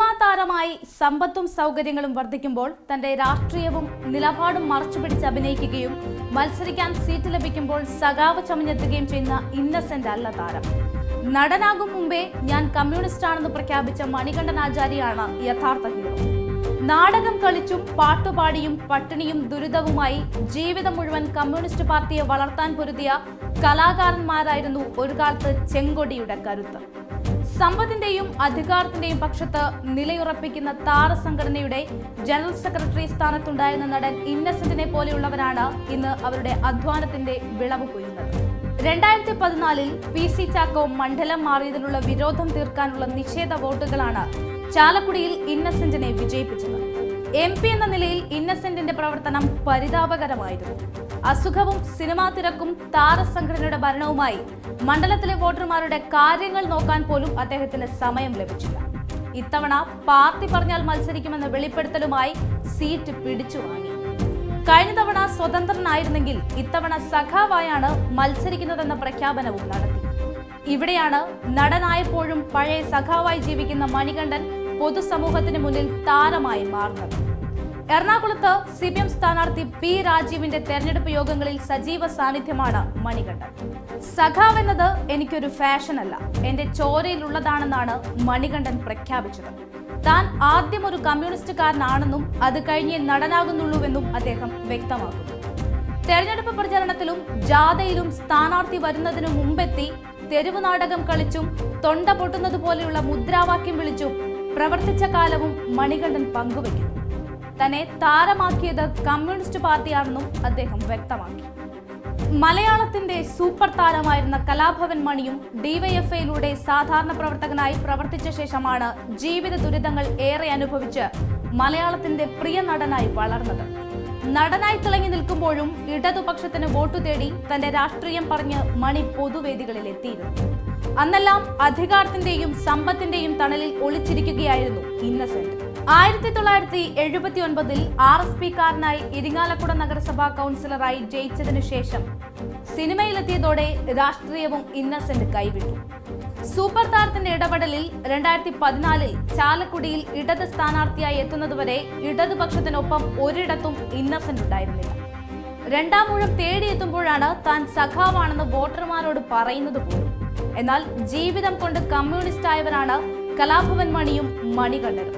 Cinema താരമായി സമ്പത്തും സൗകര്യങ്ങളും വർദ്ധിക്കുമ്പോൾ തന്റെ രാഷ്ട്രീയവും നിലപാടും മറച്ചുപിടിച്ച് അഭിനയിക്കുകയും മത്സരിക്കാൻ സീറ്റ് ലഭിക്കുമ്പോൾ സഖാവ് ചമഞ്ഞെത്തുകയും ചെയ്യുന്ന ഇന്നസെന്റ് അല്ല താരം. നടനാകും മുമ്പേ ഞാൻ കമ്മ്യൂണിസ്റ്റ് ആണെന്ന് പ്രഖ്യാപിച്ച മണികണ്ഠൻ ആചാര്യാണ് യഥാർത്ഥ ഹീറോ. നാടകം കളിച്ചും പാട്ടുപാടിയും പട്ടിണിയും ദുരിതവുമായി ജീവിതം മുഴുവൻ കമ്മ്യൂണിസ്റ്റ് പാർട്ടിയെ വളർത്താൻ പൊരുതിയ കലാകാരന്മാരായിരുന്നു ഒരു കാലത്ത് ചെങ്കൊടിയുടെ കരുത്ത്. സമ്പത്തിന്റെയും അധികാരത്തിന്റെയും പക്ഷത്ത് നിലയുറപ്പിക്കുന്ന താര സംഘടനയുടെ ജനറൽ സെക്രട്ടറി സ്ഥാനത്തുണ്ടായിരുന്ന നടൻ ഇന്നസെന്റിനെ പോലെയുള്ളവരാണ് ഇന്ന് അവരുടെ അധ്വാനത്തിന്റെ വിളവ് കൊയ്യുന്നത്. രണ്ടായിരത്തി പതിനാലിൽ പി സി ചാക്കോ മണ്ഡലം മാറിയതിലുള്ള വിരോധം തീർക്കാനുള്ള നിഷേധ വോട്ടുകളാണ് ചാലക്കുടിയിൽ ഇന്നസെന്റിനെ വിജയിപ്പിച്ചത്. എം എന്ന നിലയിൽ ഇന്നസെന്റിന്റെ പ്രവർത്തനം പരിതാപകരമായിരുന്നു. അസുഖവും സിനിമാ തിരക്കും താരസംഘടനയുടെ ഭരണവുമായി മണ്ഡലത്തിലെ വോട്ടർമാരുടെ കാര്യങ്ങൾ നോക്കാൻ പോലും അദ്ദേഹത്തിന് സമയം ലഭിച്ചില്ല. ഇത്തവണ പാർട്ടി പറഞ്ഞാൽ മത്സരിക്കുമെന്ന വെളിപ്പെടുത്തലുമായി സീറ്റ് പിടിച്ചു വാങ്ങി. കഴിഞ്ഞ തവണ സ്വതന്ത്രനായിരുന്നെങ്കിൽ ഇത്തവണ സഖാവായാണ് മത്സരിക്കുന്നതെന്ന പ്രഖ്യാപനവും നടത്തി. ഇവിടെയാണ് നടനായപ്പോഴും പഴയ സഖാവായി ജീവിക്കുന്ന മണികണ്ഠൻ പൊതുസമൂഹത്തിന് മുന്നിൽ താരമായി മാറുന്നത്. എറണാകുളത്ത് സി പി എം സ്ഥാനാർത്ഥി പി രാജീവിന്റെ തെരഞ്ഞെടുപ്പ് യോഗങ്ങളിൽ സജീവ സാന്നിധ്യമാണ് മണികണ്ഠൻ. സഖാവ് എന്നത് എനിക്കൊരു ഫാഷനല്ല. എന്റെ ചോരയിലുള്ളതാണെന്നാണ് മണികണ്ഠൻ പ്രഖ്യാപിച്ചത്. താൻ ആദ്യം ഒരു കമ്മ്യൂണിസ്റ്റുകാരനാണെന്നും അത് കഴിഞ്ഞേ നടനാകുന്നുള്ളൂവെന്നും അദ്ദേഹം വ്യക്തമാക്കുന്നു. തെരഞ്ഞെടുപ്പ് പ്രചരണത്തിലും ജാഥയിലും സ്ഥാനാർത്ഥി വരുന്നതിനു മുമ്പെത്തി തെരുവ് നാടകം കളിച്ചും തൊണ്ട പൊട്ടുന്നത് പോലെയുള്ള മുദ്രാവാക്യം വിളിച്ചും പ്രവർത്തിച്ച കാലവും മണികണ്ഠൻ പങ്കുവയ്ക്കുന്നു. തന്നെ താരമാക്കിയത് കമ്മ്യൂണിസ്റ്റ് പാർട്ടിയാണെന്നും അദ്ദേഹം വ്യക്തമാക്കി. മലയാളത്തിന്റെ സൂപ്പർ താരമായിരുന്ന കലാഭവൻ മണിയും ഡിവൈഎഫ്ഐയിലൂടെ സാധാരണ പ്രവർത്തകനായി പ്രവർത്തിച്ച ശേഷമാണ് ജീവിത ദുരിതങ്ങൾ ഏറെ അനുഭവിച്ച് മലയാളത്തിന്റെ പ്രിയ നടനായി വളർന്നത്. നടനായി തിളങ്ങി നിൽക്കുമ്പോഴും ഇടതുപക്ഷത്തിന് വോട്ടു തേടി തന്റെ രാഷ്ട്രീയം പറഞ്ഞ് മണി പൊതുവേദികളിൽ എത്തിയിരുന്നു അന്നെല്ലാം അധികാരത്തിന്റെയും സമ്പത്തിന്റെയും തണലിൽ ഒളിച്ചിരിക്കുകയായിരുന്നു ഇന്നസെന്റ്. ആയിരത്തി തൊള്ളായിരത്തി എഴുപത്തി ഒൻപതിൽ ആർ എസ് പിക്കാരനായി ഇരിങ്ങാലക്കുട നഗരസഭാ കൗൺസിലറായി ജയിച്ചതിനു ശേഷം സിനിമയിലെത്തിയതോടെ രാഷ്ട്രീയവും ഇന്നസെന്റ് കൈവിട്ടു. സൂപ്പർ താരത്തിന്റെ ഇടപെടലിൽ രണ്ടായിരത്തി പതിനാലിൽ ചാലക്കുടിയിൽ ഇടത് സ്ഥാനാർത്ഥിയായി എത്തുന്നതുവരെ ഇടതുപക്ഷത്തിനൊപ്പം ഒരിടത്തും ഇന്നസെന്റ് ഉണ്ടായിരുന്നില്ല. രണ്ടാം ഊഴം തേടിയെത്തുമ്പോഴാണ് താൻ സഖാവാണെന്ന് വോട്ടർമാരോട് പറയുന്നത് പോലും. എന്നാൽ ജീവിതം കൊണ്ട് കമ്മ്യൂണിസ്റ്റ് ആയവരാണ് കലാഭവൻ മണിയും മണികണ്ഠനും.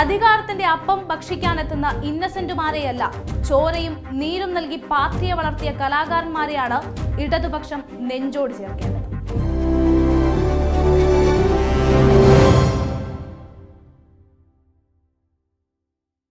അധികാരത്തിന്റെ അപ്പം ഭക്ഷിക്കാനെത്തുന്ന ഇന്നസെന്റുമാരെയല്ല ചോരയും നീരും നൽകി പാർട്ടിയെ വളർത്തിയ കലാകാരന്മാരെയാണ് ഇടതുപക്ഷം നെഞ്ചോട് ചേർക്കേണ്ടത്.